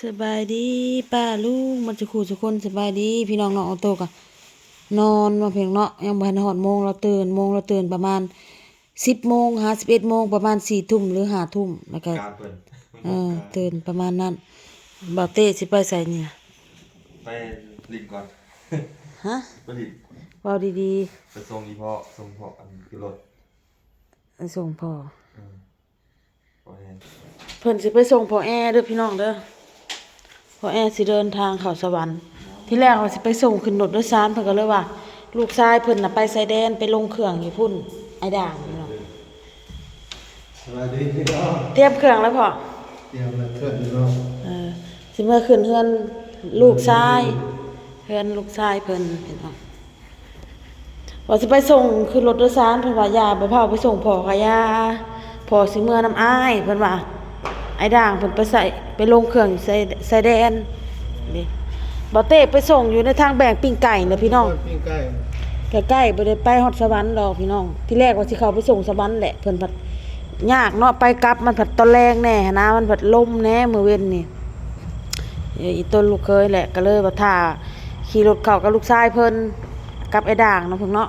สบายดีป้าลุงมันจะขู่ทุกคนสบายดีพี่น้องน้องออโต้กะนอนมาเพียงเนาะยังบ่ทันหอดโมงเราตื่นโมงเราตื่นประมาณสิบโมงหาสิบเอ็ดโมงประมาณสี่ทุ่มหรือห้าทุ่มแล้วก็การเปิดเออตื่นประมาณนั้นบ่าวเต้สิไปใส่เนี่ยไปลินก่อนฮะไปลินเว้าดีไปส่งอีพ่อส่งพ่ออันคือรถๆส่งพ่ออืมโอเคเพิ่นสิไปส่งพ่อแอเด้อพี่น้องเด้อ พ่อแอสิเดินทางเข้าสวรรค์ ที่แรกว่าสิไปส่งขึ้นรถโดยสารเพิ่นก็เลยว่า ลูกชายเพิ่นน่ะไปไซแดนไปลงเครื่องอยู่พุ่นไอ้ด่างพี่น้องสวัสดีพี่น้องเตรียมเครื่องแล้วพ่อเตรียมมาเชิญพี่น้องเออสิเมื่อขึ้นเฮือนลูกชายเฮือนลูกชายเพิ่นพี่น้องว่าสิไปส่งขึ้นรถโดยสารเพิ่นว่าอย่าบ่พาไปส่งพ่อค่ะย่าพ่อสิเมื่อน้ำอ้ายเพิ่นว่าไอ้ด่างเพิ่นไปใส่ไปลงเครื่องอยู่ไซไซแดนนี่บ่เต้ไปส่งอยู่ในทางแบ่งปิ้งไก่เด้อพี่น้องปิ้งไก่ใกล้ๆบ่ได้ไปฮอดสวรรค์ดอกพี่น้อง ที่แรกว่าสิเข้าไปส่งสวรรค์แหละเพิ่นผัดยากเนาะไปกลับมันผัดตอนแรงแน่หั้นนะมันผัดลมแน่มื้อเว้นนี่เอ้ยอีต้นลูกเคยแหละก็เลยว่าถ้าขี่รถเข้ากับลูกชายเพิ่นกับไอ้ด่างเนาะเพิ่นเนาะ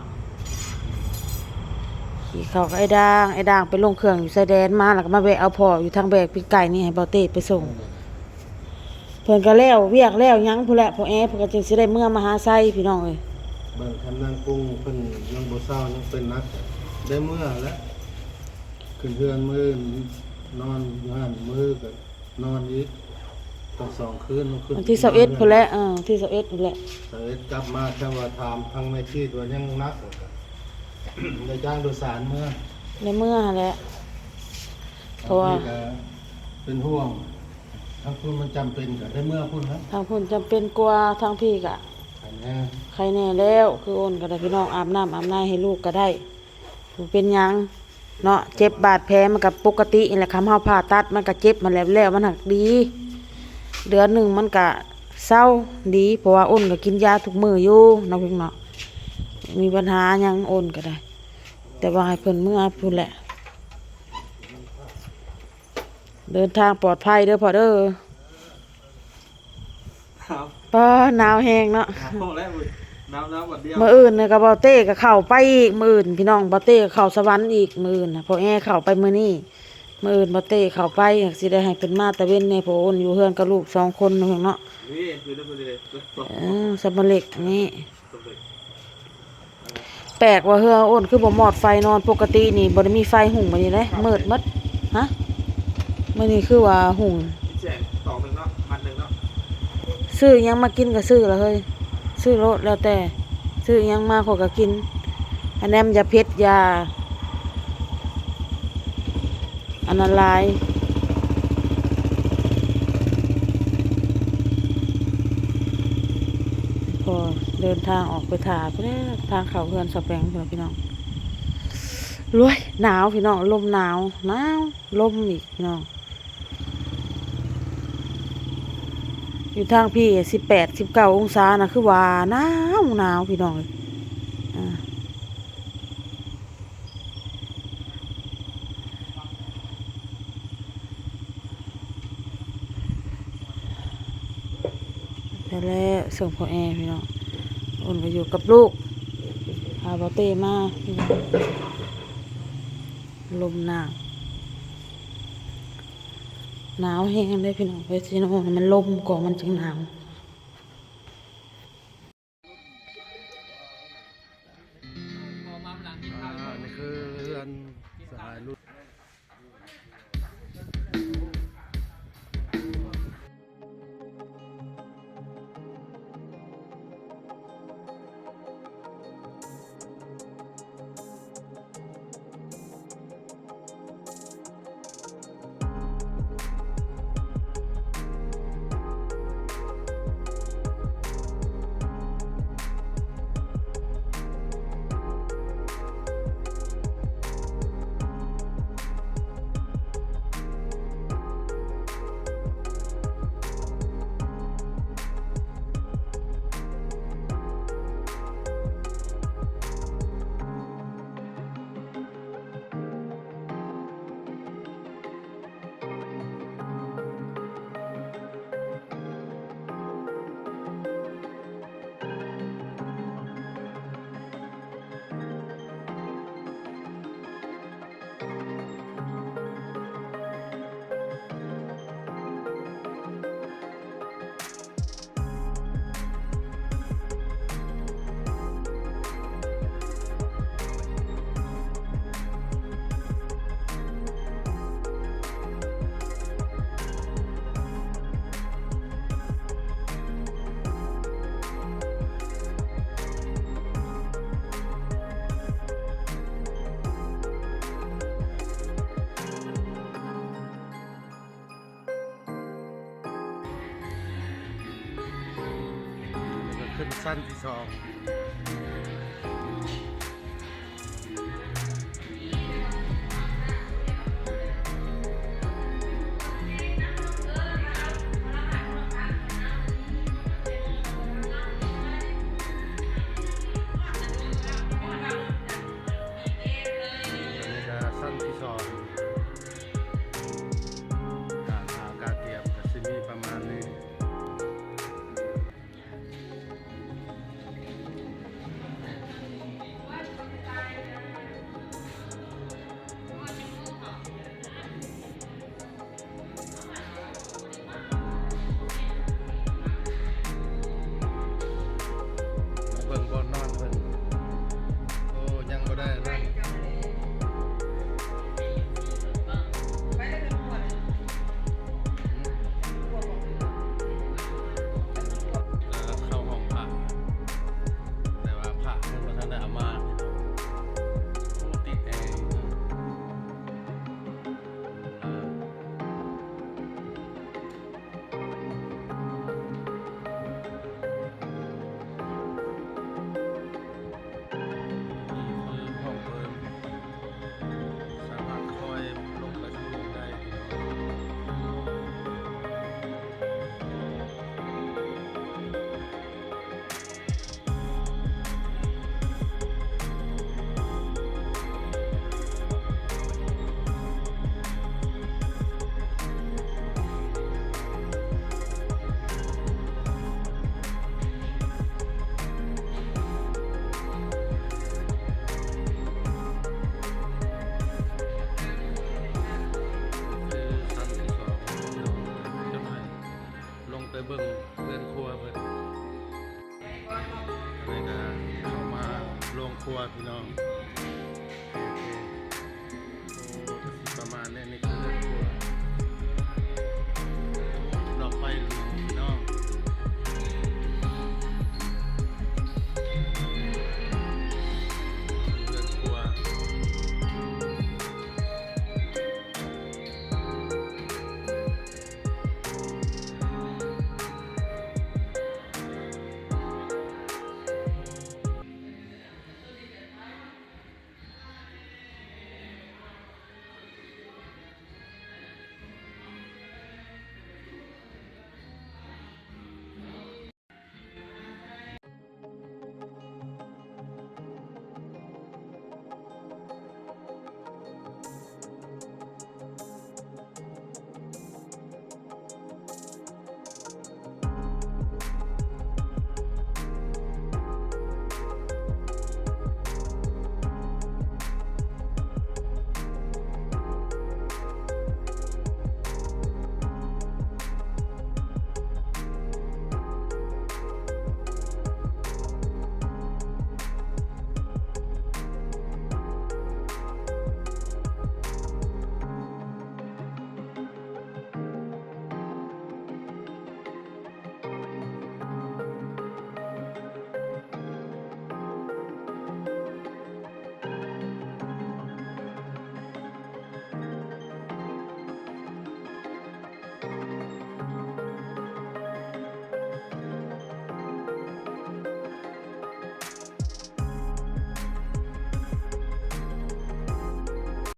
ขี่เข้ากับไอ้ด่างไอ้ด่างไปลงเครื่องอยู่ชายแดนมาแล้วก็มาแวะเอาพ่ออยู่ทางแบกปีกไก่นี่ให้เบาเต้ไปส่ง เพิ่นก็แล้วเวียกแล้วหยังพุ่นแหละพ่อแอเพิ่นก็จึงสิได้เมื่อมาหาไสพี่น้องเอ้ยเบิ่งคำนางกุ้งเพิ่นยังบ่เศร้ายังเป็นนัก ได้เมื่อแล้วขึ้นเฮือนมื้อนอนอยู่หั่นมื้อก็นอนอีกต้องสองคืนขึ้นวันที่21พุ่นแหละเออที่21พุ่นแหละสเอ็ดกลับมาจังว่าถามทางแม่ชีดว่ายังนักก็ ได้จ้างโดยสารเมื่อในเมื่อหั่นแหละเพราะว่าบงทีก็เป็นห่วงทั้งคุณมันจำเป็นก็ได้เมื่อพุ่นครับทางพุ่นจำเป็นกว่าทางพี่กะ อันนี้ใครแน่แล้ว คือโอนก็ได้พี่น้องอาบน้ำอาบน้ำให้ลูกก็ได้บ่เป็นหยัง เนาะเจ็บบาดแผลมันก็ปกตินี่แหละคำเฮาผ่าตัดมันก็เจ็บมาแล้วแล้วมันหักดี เดือนหนึ่งมันก็เศร้าดีเพราะว่าอ้นก็กินยาทุกมื้ออยู่เนาะพี่เนาะ มีปัญหาหยังอ้นก็ได้ แต่ว่าให้เพิ่นเมื่อพุ่นแหละ เดินทางปลอดภัยเด้อพ่อเด้อครับป้าหนาวแห้งเนาะน้ำแล้วมึงน้ำน้ำวันเดียวมืออื่นเนี่ยก็บอเต้ก็เข้าไปอีกมืออื่นพี่น้องบอเต้ก็เข้าสวรรค์อีกมืออื่นนะพอแอเข้าไปมือนี่มืออื่นบอเต้เข้าไปอยากสิได้ให้เป็นมาตะเว้นในพอโอนอยู่เฮือนกับลูกสองคนเนาะเนาะนี่คือได้ไปเลยเออสมเล็กนี่แปลกว่าเฮือโอนคือบ่หมอดไฟนอนปกตินี่บ่ได้มีไฟหุ่งมานี่เลยมืดหมดฮะมื้อนี้คือว่าหุ่งแจกต่อหนึ่งเนาะพันหนึ่งเนาะซื้อหยังมากินก็ซื้อละเฮ้ยซื้อรถแล้วแต่ ซื้อหยังมาขอยก็กิน อันนั้นยาเพชรยาอันนั้นหลายพอ เดินทางออกไปถาไปแล้วทางเขาเพื่อนสแปงเพื่อนพี่น้องรวยหนาวพี่น้องลมหนาวหนาวลมอีกพี่น้องอยู่ทางพี่สิบแปดสิบเก้าองศานะคือว่าหนาวหนาวพี่น้องแต่แล้วส่งพอแอร์พี่น้อง อุ่นก็อยู่กับลูกพาบอเต้มาลมหนาวหนาวแห้งได้พี่น้องเวสิโนมันลมก่อนมันจึงหนาว 肯三级操。Coab, não.